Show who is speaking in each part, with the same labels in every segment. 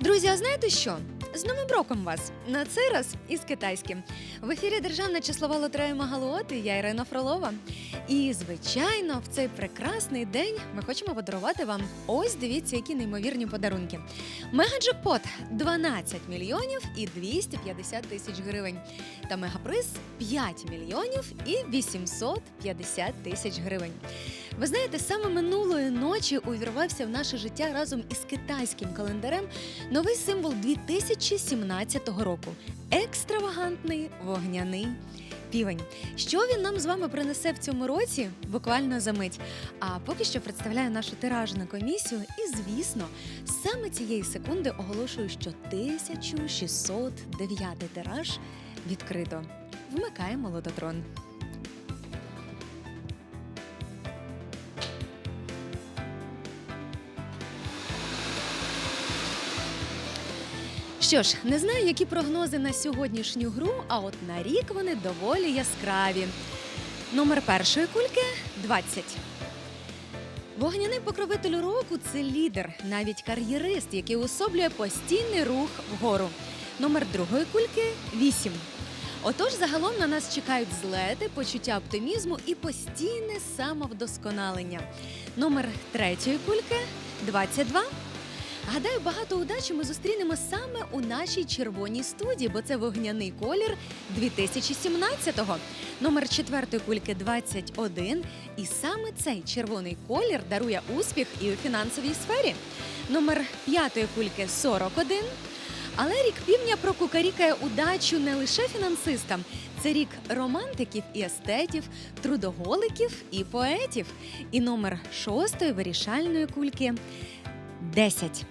Speaker 1: Друзі, а знаєте що? З Новим роком вас! На цей раз із китайським. В ефірі Державна числова лотерея Магалот і я Ірина Фролова. І, звичайно, в цей прекрасний день ми хочемо подарувати вам ось дивіться, які неймовірні подарунки. Мегаджекпот 12 мільйонів і 250 тисяч гривень. Та мегаприз 5 мільйонів і 850 тисяч гривень. Ви знаєте, саме минулої ночі увірвався в наше життя разом із китайським календарем новий символ 2017 року екстравагантний вогняний півень. Що він нам з вами принесе в цьому році? Буквально за мить. А поки що представляю нашу тиражну комісію, і звісно, саме цієї секунди оголошую, що 1609 тираж відкрито. Вмикаємо лототрон. Що ж, не знаю, які прогнози на сьогоднішню гру, а от на рік вони доволі яскраві. Номер першої кульки 20. Вогняний покровитель року це лідер, навіть кар'єрист, який особлює постійний рух вгору. Номер другої кульки 8. Отож, загалом на нас чекають злети, почуття оптимізму і постійне самовдосконалення. Номер третьої кульки 22. Гадаю, багато удачі ми зустрінемо саме у нашій червоній студії, бо це вогняний колір 2017-го. Номер четвертої кульки 21. І саме цей червоний колір дарує успіх і у фінансовій сфері. Номер п'ятої кульки 41. Але рік півня прокукарікає удачу не лише фінансистам. Це рік романтиків і естетів, трудоголиків і поетів. І номер шостої вирішальної кульки 10.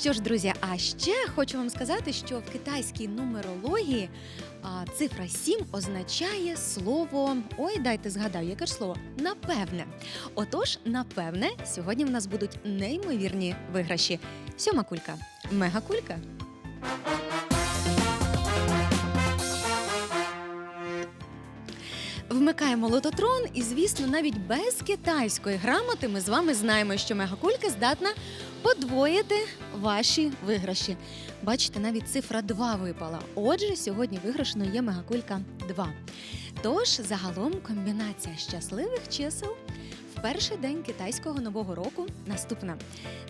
Speaker 1: Що ж, друзі, а ще хочу вам сказати, що в китайській нумерології а, цифра 7 означає слово. Ой, дайте згадаю, яке ж слово? Напевне. Отож, напевне, сьогодні в нас будуть неймовірні виграші. Сьома кулька, мегакулька. Вмикаємо лототрон, і звісно, навіть без китайської грамоти ми з вами знаємо, що мегакулька здатна подвоїти ваші виграші. Бачите, навіть цифра 2 випала. Отже, сьогодні виграшно є мегакулька 2. Тож, загалом, комбінація щасливих чисел перший день китайського нового року наступна: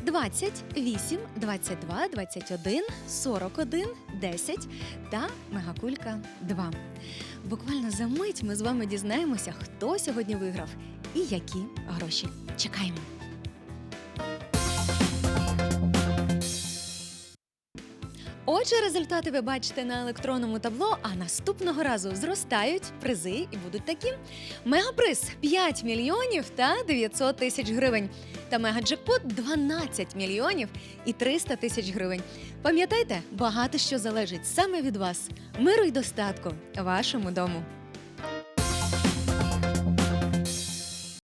Speaker 1: 28, 22, 21, 41, 10 та мегакулька 2. Буквально за мить ми з вами дізнаємося, хто сьогодні виграв і які гроші. Чекаємо. Отже, результати ви бачите на електронному табло, а наступного разу зростають призи і будуть такі: мегаприз 5 мільйонів та 900 тисяч гривень. Та мегаджекпот 12 мільйонів і 300 тисяч гривень. Пам'ятайте, багато що залежить саме від вас. Миру й достатку вашому дому.